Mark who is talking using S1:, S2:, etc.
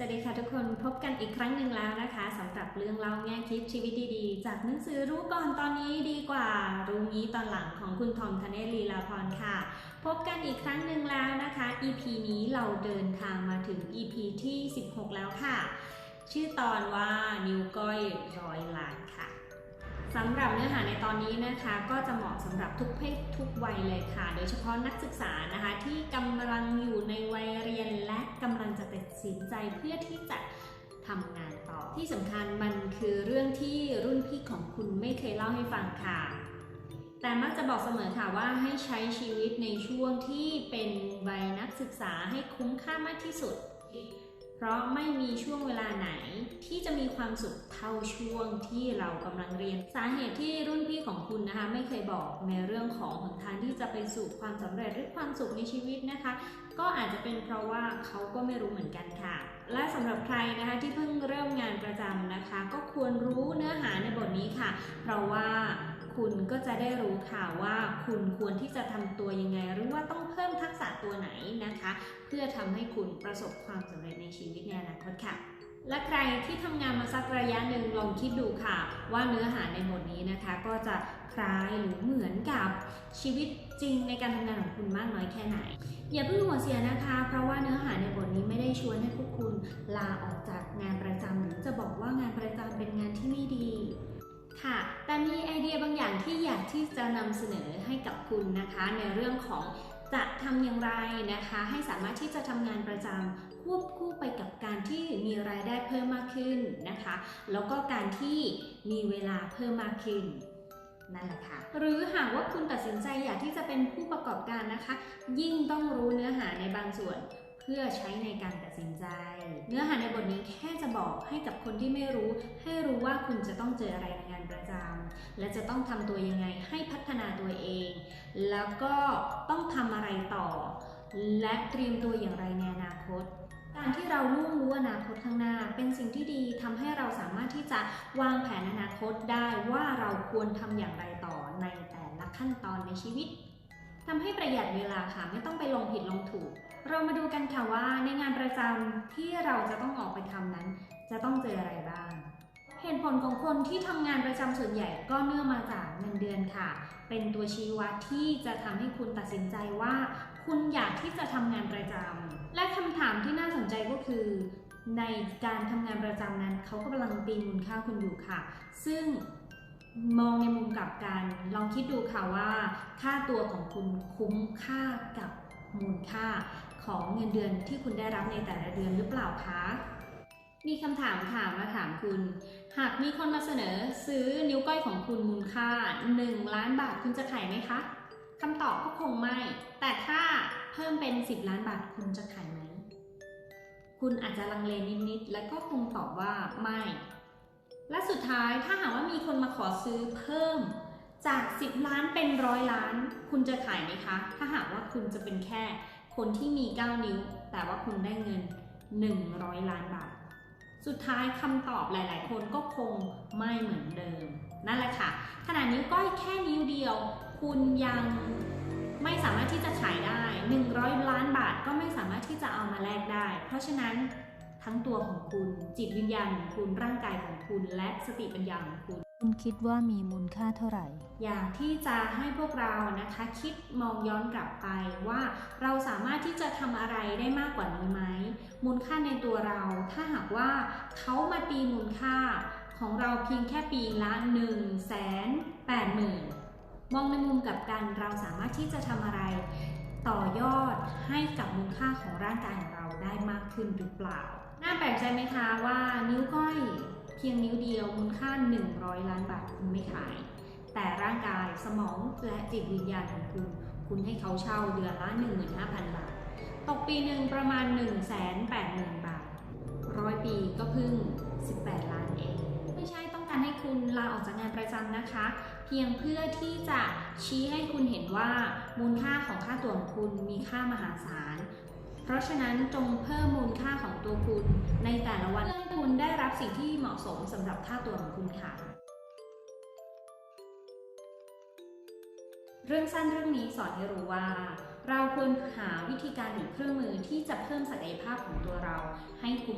S1: สวัสดีค่ะทุกคนพบกันอีกครั้งหนึ่งแล้วนะคะสำหรับเรื่องเล่าแง่คิดชีวิตดีๆ จากหนังสือรู้ก่อนตอนนี้ดีกว่า รู้งี้ตอนหลังของคุณทอมธเนศลีลาพรค่ะ พบกันอีกครั้งหนึ่งแล้วนะคะ EP นี้เราเดินทางมาถึง EP ที่ 16 แล้วค่ะ ชื่อตอนว่านิ้วก้อยร้อยล้านค่ะสำหรับเนื้อหาในตอนนี้นะคะก็จะเหมาะสำหรับทุกเพศทุกวัยเลยค่ะ โดยเฉพาะนักศึกษานะคะที่กำลังอยู่ในวัยเรียน สินใจเพื่อที่จะทำงานต่อ ที่สำคัญมันคือเรื่องที่รุ่นพี่ของคุณไม่เคยเล่าให้ฟังค่ะ แต่มักจะบอกเสมอค่ะว่าให้ใช้ชีวิตในช่วงที่เป็นวัยนักศึกษาให้คุ้มค่ามากที่สุด เพราะไม่มีช่วงเวลาไหน จะมีความสุขเท่าช่วงที่เรากำลังเรียน สาเหตุที่รุ่นพี่ของคุณนะคะ ไม่เคยบอกในเรื่องของหนทางที่จะไปสู่ความสำเร็จหรือความสุขในชีวิตนะคะ ก็อาจจะเป็นเพราะว่าเขาก็ไม่รู้เหมือนกันค่ะ และสำหรับใครนะคะที่เพิ่งเริ่มงานประจำนะคะ ก็ควรรู้เนื้อหาในบทนี้ค่ะ เพราะว่าคุณก็จะได้รู้ค่ะว่าคุณควรที่จะทำตัวยังไง หรือว่าต้องเพิ่มทักษะตัวไหนนะคะ เพื่อทำให้คุณประสบความสำเร็จในชีวิตในอนาคตค่ะ และใครที่ทำงานมาสักระยะหนึ่งลองคิดดูค่ะ ว่าเนื้อหาในบทนี้นะคะ ก็จะคล้ายหรือเหมือนกับชีวิตจริงในการทำงานของคุณมากน้อยแค่ไหน อย่าเพิ่งหัวเสียนะคะ เพราะว่าเนื้อหาในบทนี้ไม่ได้ชวนให้พวกคุณลาออกจากงานประจำหรือจะบอกว่างานประจำเป็นงานที่ไม่ดีค่ะ แต่มีไอเดียบางอย่างที่อยากที่จะนำเสนอให้กับคุณนะคะ ในเรื่องของ จะทำอย่างไรนะคะ ให้สามารถที่จะทำงานประจำควบคู่ไปกับการที่มีรายได้เพิ่มมากขึ้นนะคะ แล้วก็การที่มีเวลาเพิ่มมากขึ้นนั่นแหละค่ะ หรือหากว่าคุณตัดสินใจอยากที่จะเป็นผู้ประกอบการนะคะ ยิ่งต้องรู้เนื้อหาในบางส่วน พื่อใช้ในการตัดสินใจ เนื้อหาในบทนี้แค่จะบอกให้กับคนที่ไม่รู้ ให้รู้ว่าคุณจะต้องเจออะไรในงานประจำและจะต้องทำตัวยังไงให้พัฒนาตัวเอง แล้วก็ต้องทำอะไรต่อ และเตรียมตัวอย่างไรในอนาคตการที่เราล่วงรู้อนาคตข้างหน้า เป็นสิ่งที่ดีทำให้เราสามารถที่จะวางแผนอนาคตได้ว่าเราควรทำอย่างไรต่อในแต่ละขั้นตอนในชีวิตทำให้ประหยัดเวลาค่ะไม่ต้องไปลงผิดลงถูก เรามาดูกันค่ะว่าในงานประจำที่เราจะต้องออกไปทำนั้น จะต้องเจออะไรบ้าง เหตุผลของคนที่ทำงานประจำส่วนใหญ่ก็เนื่องมาจากเงินเดือนค่ะ เป็นตัวชี้วัดที่จะทำให้คุณตัดสินใจว่า คุณอยากที่จะทำงานประจำและคำถามที่น่าสนใจก็คือ ในการทำงานประจำนั้นเขากำลังตีมูลค่าคุณอยู่ค่ะ ซึ่งมองในมุมกลับกัน ลองคิดดูค่ะว่า ค่าตัวของคุณคุ้มค่ากับมูลค่า ของเงินเดือนที่คุณได้รับในแต่ละเดือนหรือเปล่าคะ มีคำถามค่ะมาถามคุณ หากมีคนมาเสนอซื้อนิ้วก้อยของคุณมูลค่า 1 ล้านบาทคุณจะขายไหมคะคำตอบก็คงไม่ แต่ถ้าเพิ่มเป็น 10 ล้านบาทคุณจะขายไหม คุณอาจจะลังเลนิดๆ แล้วก็คงตอบว่าไม่ และสุดท้ายถ้าหากว่ามีคนมาขอซื้อเพิ่มจาก 10 ล้านเป็นร้อยล้าน คุณจะขายไหมคะ ถ้าหากว่าคุณจะเป็นแค่ คนที่มี 9 นิ้ว แต่ว่าคุณได้เงิน 100 ล้านบาท สุดท้ายคำตอบหลาย ๆ คนก็คงไม่เหมือนเดิม นั่นแหละค่ะ ขนาดนิ้วก้อยแค่นิ้วเดียว คุณยังไม่สามารถที่จะขายได้ 100 ล้านบาทก็ไม่สามารถที่จะเอามาแลกได้ เพราะฉะนั้นทั้งตัวของคุณจิตวิญญาณของคุณร่างกายของคุณและสติปัญญาของคุณ
S2: คุณคิดว่ามีมูลค่าเท่าไหร่
S1: อยากที่จะให้พวกเรานะคะคิดมองย้อนกลับไปว่าเราสามารถที่จะทำอะไรได้มากกว่านี้ไหม มูลค่าในตัวเรา ถ้าหากว่าเขามาตีมูลค่าของเราเพียงแค่ปีละ1นึ่งแสนแปดหมื่นมองในมุมกลับกันเราสามารถที่จะทำอะไร ต่อยอดให้กับมูลค่าของร่างกายของเราได้มากขึ้นหรือเปล่า น่าแปลกใจไหมคะว่านิ้วก้อย เพียงนิ้วเดียวมูลค่า 100 ล้านบาทคุณไม่ขาย แต่ร่างกายสมองและจิตวิญญาณของคุณ คุณให้เขาเช่าเดือนละ 15,000 บาท ตกปีหนึ่งประมาณ 180,000 บาทร้อยปีก็เพึ่ง 18 ล้านเอง ไม่ใช่ต้องการให้คุณลาออกจากงานประจำนะคะ เพียงเพื่อที่จะชี้ให้คุณเห็นว่ามูลค่าของค่าตัวของคุณมีค่ามหาศาล เพราะฉะนั้นจงเพิ่มมูลค่าของตัวคุณในแต่ละวันเพื่อคุณได้รับสิ่งที่เหมาะสมสำหรับค่าตัวของคุณค่ะ เรื่องสั้นเรื่องนี้สอนให้รู้ว่า เราควรหาวิธีการหรือเครื่องมือที่จะเพิ่มศักยภาพของตัวเราให้คุณ